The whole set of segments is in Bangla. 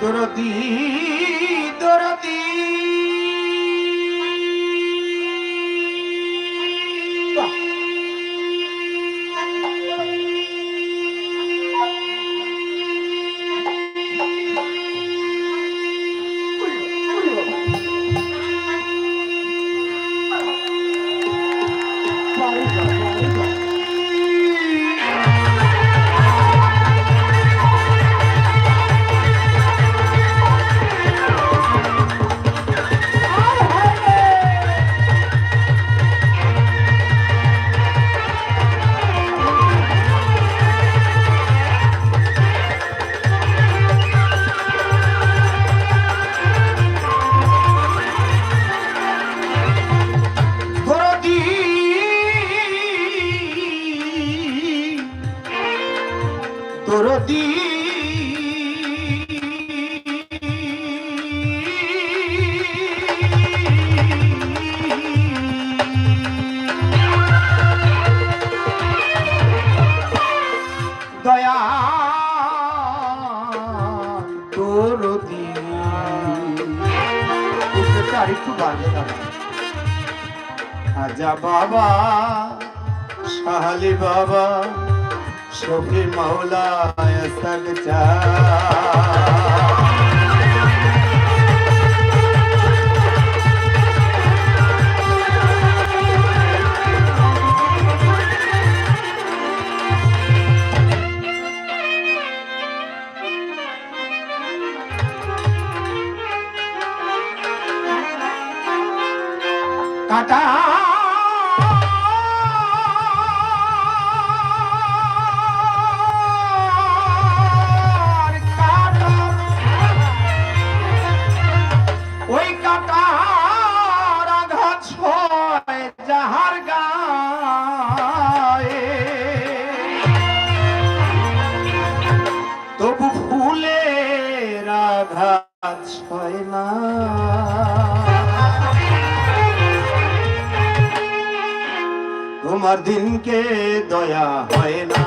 দরদি দরদি Bye. একটু বাজে আজা বাবা শাহালি বাবা সফি মাওলা সাগ চা তোমার দিনকে দয়া হয় না।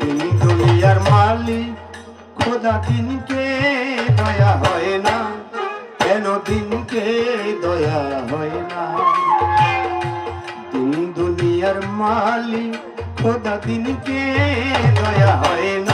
তিনি দুনিয়ার মালিক, খোদা দিনকে দয়া হয় না। কেন দিনকে দয়া হয় না? দিন দুনিয়ার মালিক, খোদা দিনকে দয়া হয় না।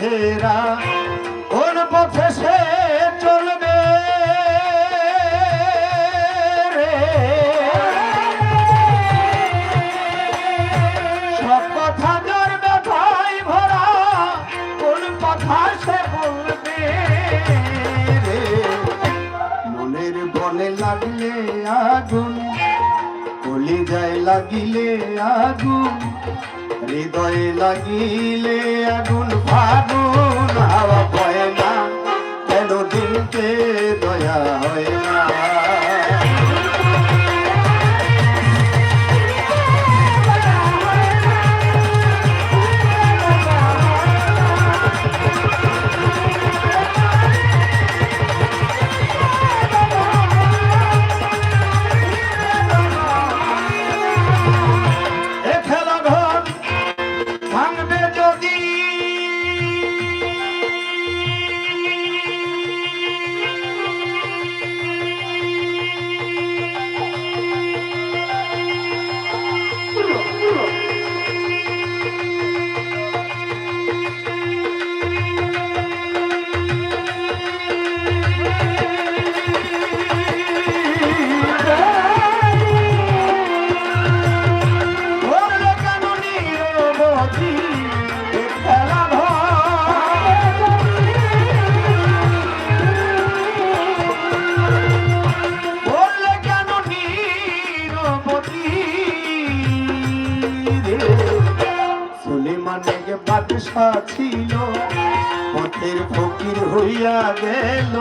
কাটায় কোন পথে সে চলবে সব কথা যার ব্যথায় ভরা, কোন কথা সে বলবে? মনের বনে লাগলে আগুন, কলিজায় লাগিলে আগুন হৃদয়ে লাগিলে আগুন ফাগুন হাওয়া পয় না। কেন দিনকে দয়া হয়? হইয়া গেল।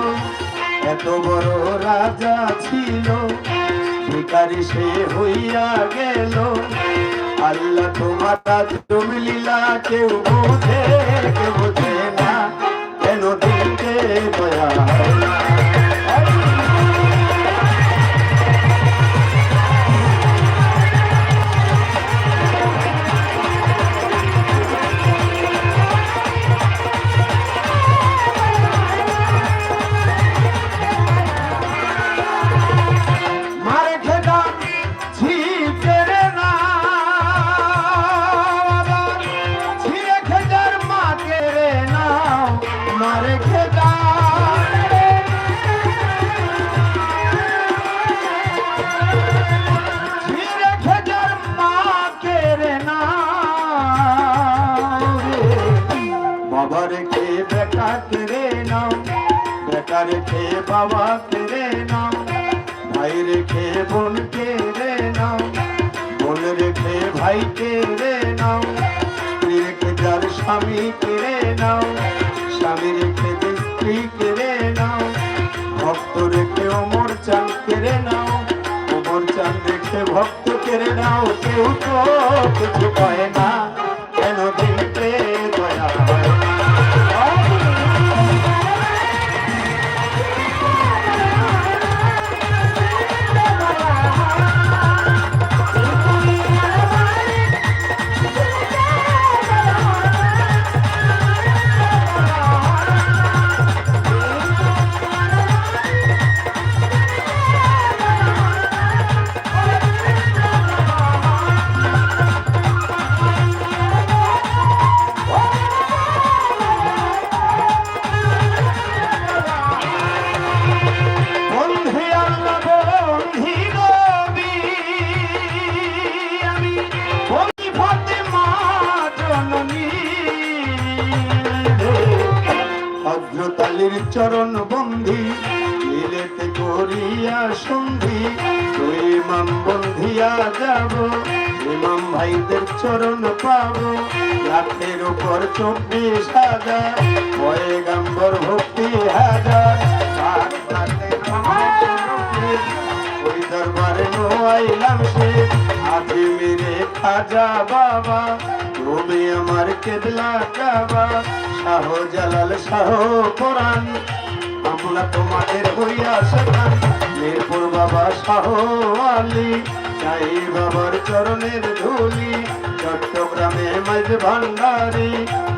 এত বড় রাজা ছিল ভিকারি সে হইয়া গেল। আল্লাহ তোমার তুমি লীলা কেউ বোঝে কেউ বোঝে না, কেন দিনকে দয়া বাবা রেখে বেটা কেড়ে নাও? বেটা রেখে বাবা কেড়ে নাও? ভাই রেখে বোন কেড়ে নাও? বোন রেখে ভাই কেড়ে নাও? স্ত্রী রেখে যার স্বামী কেড়ে নাও? স্বামী রেখে স্ত্রী কেড়ে নাও? ভক্ত রেখে অমর চাঁদ কেড়ে নাও? অমর চাঁদ রেখে ভক্ত কেড়ে নাও। কেউ তো কিছু কয় না। বন্ধিয়া যাব। ইমাম ভাইদের চরণ পাবো। লাখের উপর চব্বিশ হাজার, পয়গাম্বর ভক্তি হাজার। ওই দরবারে নোয়াইলাম সে। আজি খাজা বাবা তুমি আমার কেবলা কাবা। শাহ জালাল শাহ কোরআন আমরা তোমাদের হইয়া সেখান। মিরপুর বাবা শাহ আলী। চাই বাবার চরণের ধুলি, চট্টগ্রামে মাঝ ভান্ডারি,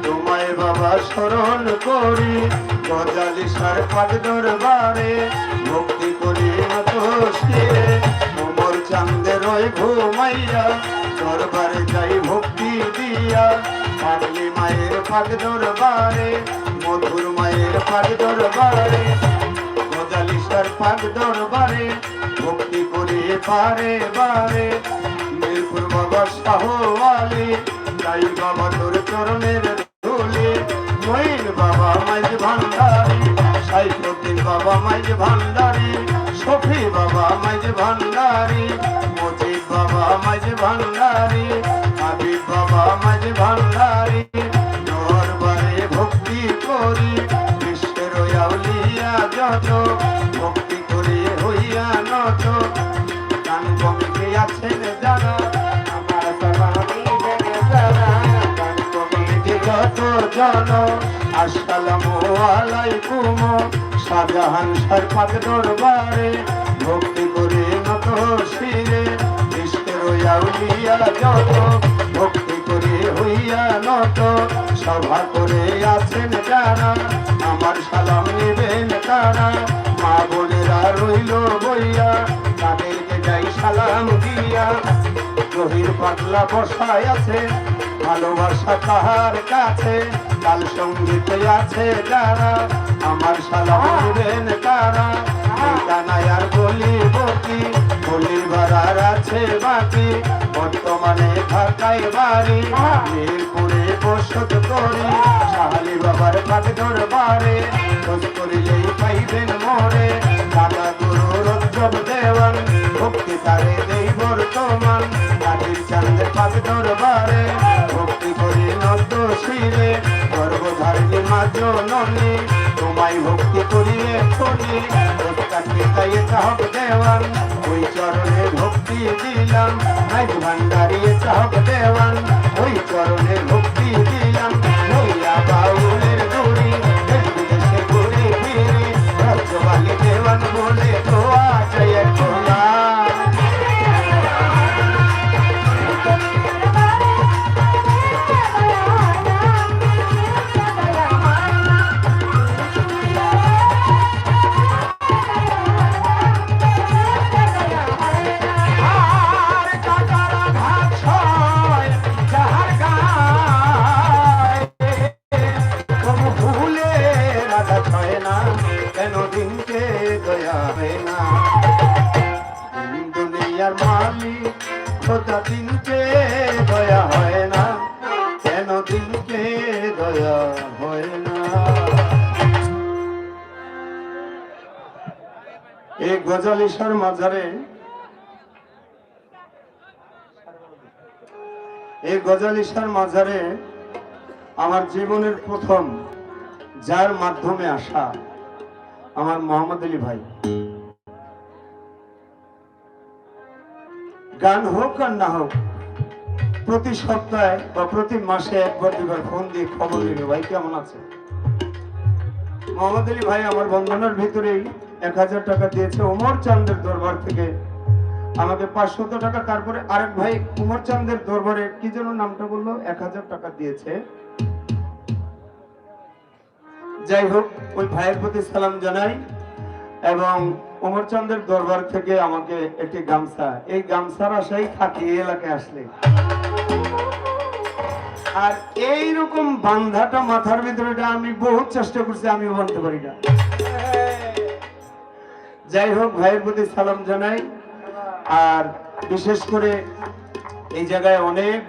তোমায় বাবা স্মরণ করি, গজালি সার পাক দরবারে ভক্তি করি মত শিরে মোমর চান্দের ওই ঘুমাইয়া দরবারে যাই ভক্তি দিয়া। পাগলি মায়ের পাক দরবারে, মধুর মায়ের পাক দরবারে গজালিসার পাক দরবারে, ভক্তি করি বারে বারে। মিরপুর বাবা শাহ আলী যাই বাবা তোর চরণের ধুলি। মঈন বাবা মাইজ ভান্ডারি, সাইফুদ্দিন বাবা মাইজ ভান্ডারি শফি বাবা মাইজ ভান্ডারি, মজিদ বাবা মাইজ ভান্ডারি, হাবিব বাবা মাইজ ভান্ডারি। দরবারে ভক্তি করি বিশ্বের আউলিয়া যত জন, আসসালামু আলাইকুম। শাহজাহান সরপাক দরবারে ভক্তি করে নত শিরে ইষ্টের আউলিয়া যত ভক্তি করে হইয়া নত। সভা করে আছেন যারা, আমার সালাম নেবেন তারা। মা বোনেরা রইল বইয়া, তাদেরকে যাই সালাম দিয়া। গভীর পাতলা বসায় আছে, ভালোবাসা তাহার কাছে। কাল সংগীত আছে যারা আমার সালাম নেবেন তারা কানায়ার বলি বকি বলির ভাড়ার আছে বাকি, বর্তমানে ঢাকায় বাড়ি। মিরপুরে বসত করি শাহালি বাবার পাক দরবারে। খোঁজ করিলেই পাইবেন মোরে দাদা গুরু রজ্জব দেওয়ান, ভক্তি তারে দেই বর্তমান। কাটির চাঁদের পাক দরবারে, ভক্তি করি নদ্দ শিরে। গর্ভধারিণী মাঝ ননি তোমায় ভক্তি করিলে করি প্রত্যাকে তাই চাহক দেওয়ান, ওই চরণে ভক্তি দিলাম, নাই ভান্ডারিয়ে চাহক দেওয়ান, ওই চরণে ভক্তি দিলাম। এই গজালিসার মাঝারে এই গজালিসার মাঝারে আমার জীবনের প্রথম, যার মাধ্যমে আসা আমার মোহাম্মদ আলী ভাই। গান হোক আর না হোক, প্রতি সপ্তাহে বা প্রতি মাসে একবার, দুবার ফোন দিয়ে খবর নিবে। ভাই, কেমন আছে? মোহাম্মদ আলী ভাই, আমার বন্ধনের ভিতরেই এক হাজার টাকা দিয়েছে ওমর চান্দের দরবার থেকে। আমাকে পাঁচশত টাকা, তারপরে আরেক ভাই উমর চান্দের দরবারে, কি যেন নামটা বলল? এক হাজার টাকা দিয়েছে। যাই হোক, ওই ভাইয়ের প্রতি সালাম জানাই এবং চান্দের দরবার থেকে আমাকে একটি গামছা, এই গামছার আশাই থাকি, এই এলাকায় আসলে। আর এই রকম বান্ধাটা মাথার ভিতরেটা আমি বহুত চেষ্টা করছি আমি বানতে পারি না। যাই হোক ভাইয়ের প্রতি সালাম জানাই। আর বিশেষ করে এই জায়গায় অনেক